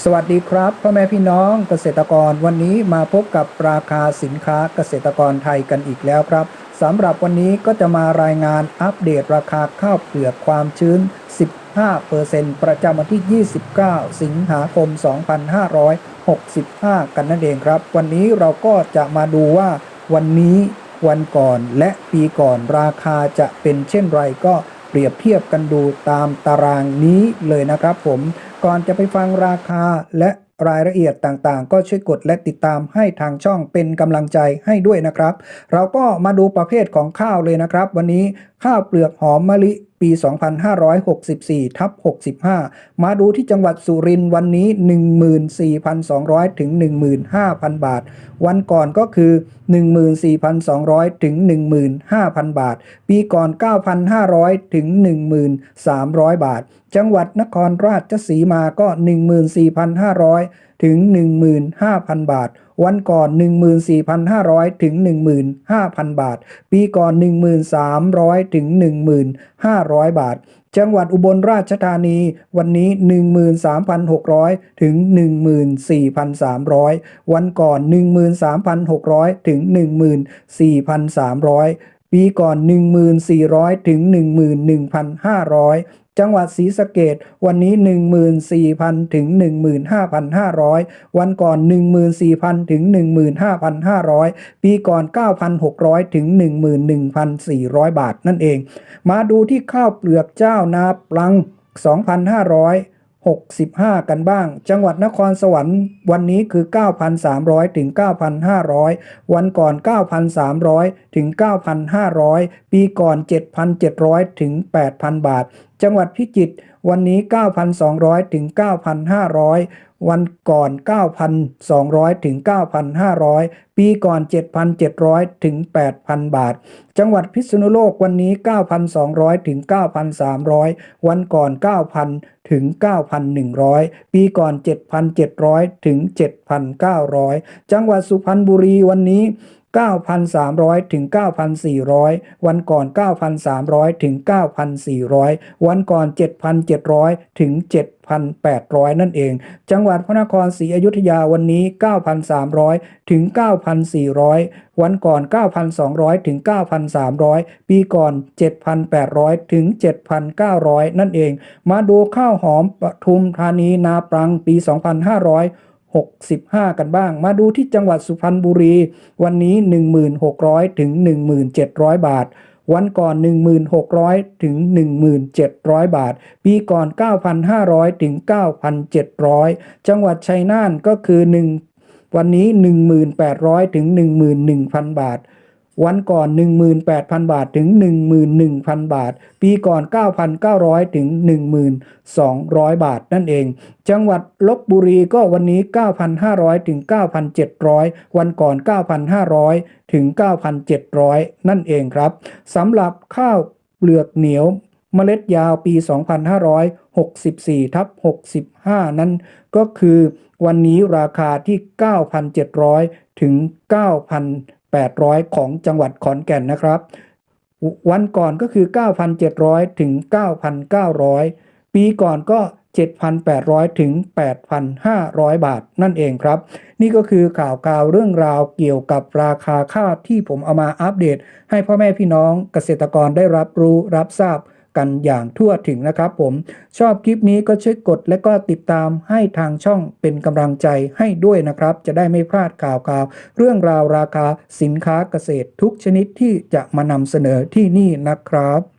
สวัสดีครับพ่อแม่พี่น้องเกษตรกรวันนี้มาพบกับราคาสินค้าเกษตรกรไทยกันอีกแล้วครับสำหรับวันนี้ก็จะมารายงานอัปเดตราคาข้าวเปลือกความชื้น 15%ประจำวันที่ 29 สิงหาคม 2565 กันนั่นเองครับ วันนี้เราก็จะมาดูว่าวันนี้วันก่อนและปีก่อนราคาจะเป็นเช่นไรก็ เปรียบเทียบกันดูตามตารางนี้เลยนะครับผม ก่อนจะไปฟังราคาและรายละเอียดต่างๆ ก็ช่วยกดและติดตามให้ทางช่องเป็นกำลังใจให้ด้วยนะครับ เราก็มาดูประเภทของข้าวเลยนะครับ วันนี้ข้าวเปลือกหอมมะลิ ปี 2564ทับ65 มาดูที่จังหวัดสุรินทร์วันนี้ 14,200 ถึง 15,000 บาท วันก่อนก็คือ 14,200 ถึง 15,000 บาท ปีก่อน 9,500 ถึง 1,300บาท จังหวัดนครราชสีมาก็ 14,500 ถึง 15,000 บาท วันก่อน 14,500 ถึง 15,000 บาท ปีก่อน 13,000 ถึง 1,500 บาท จังหวัดอุบลราชธานีวันนี้ 13,600 ถึง 14,300 วันก่อน 13,600 ถึง 14,300 ปีก่อน 1,400 ถึง 11,500 จังหวัดศรีสะเกดวันนี้ 14,000 ถึง 15,500 วันก่อน 14,000 ถึง 15,500 ปีก่อน 9,600 ถึง 11,400 บาทนั่นเอง มาดูที่ข้าวเปลือกเจ้านาปลัง 2,500 65 กันบ้าง จังหวัดนครสวรรค์วันนี้คือ 9,300 ถึง 9,500 วันก่อน 9,300 ถึง 9,500 ปีก่อน 7,700 ถึง 8,000 บาท จังหวัดพิจิตรวันนี้ 9,200 ถึง 9,500 วันก่อน 9,200 ถึง 9,500 ปีก่อน 7,700 ถึง 8,000 บาท จังหวัดพิษณุโลกวันนี้ 9,200 ถึง 9,300 วันก่อน 9,000 ถึง 9,100 ปีก่อน 7,700 ถึง 7,900 จังหวัดสุพรรณบุรีวันนี้ 9,300 ถึง 9,400 วันก่อน 9,300 ถึง 9,400 วันก่อน 7,700 ถึง 7,800 นั่นเอง จังหวัดพระนครศรีอยุธยาวันนี้ 9,300 ถึง 9,400 วันก่อน 9,200 ถึง 9,300 ปีก่อน 7,800 ถึง 7,900 นั่นเอง มาดูข้าวหอมปทุมธานีนาปรังปี 2,500 65 กันบ้าง มาดูที่จังหวัดสุพรรณบุรี วันนี้ 1,600 ถึง 1,700 บาท วันก่อน 1,600 ถึง 1,700 บาท ปีก่อน 9,500 ถึง 9,700 จังหวัดชัยนาทก็คือ 1 วันนี้ 1,800 ถึง 11,000 บาท วันก่อน 18,000 บาทถึง 11,000 บาท ปีก่อน 9,900 ถึง 1,200 บาทนั่นเอง จังหวัดลบบุรีก็วันนี้ 9,500 ถึง 9,700 วันก่อน 9,500 ถึง 9,700 นั่นเองครับสำหรับข้าวเปลือกเหนียวเมล็ดยาวปี 2564 ทับ 65 นั้นก็คือวันนี้ราคาที่ 9,700 ถึง 9,000 800 ของจังหวัดขอนแก่นนะครับ วันก่อนก็คือ 9,700 ถึง 9,900 ปีก่อนก็ 7,800 ถึง 8,500 บาทนั่นเองครับ นี่ก็คือข่าวกาวเรื่องราวเกี่ยวกับราคาข้าวที่ผมเอามาอัปเดต ให้พ่อแม่พี่น้องเกษตรกรได้รับรู้รับทราบ กันอย่างทั่วถึงนะครับผมชอบคลิปนี้ก็ช่วยกดและก็ติดตามให้ทางช่องเป็นกำลังใจให้ด้วยนะครับ จะได้ไม่พลาดข่าวข่าวเรื่องราวราคาสินค้าเกษตรทุกชนิดที่จะมานำเสนอที่นี่นะครับ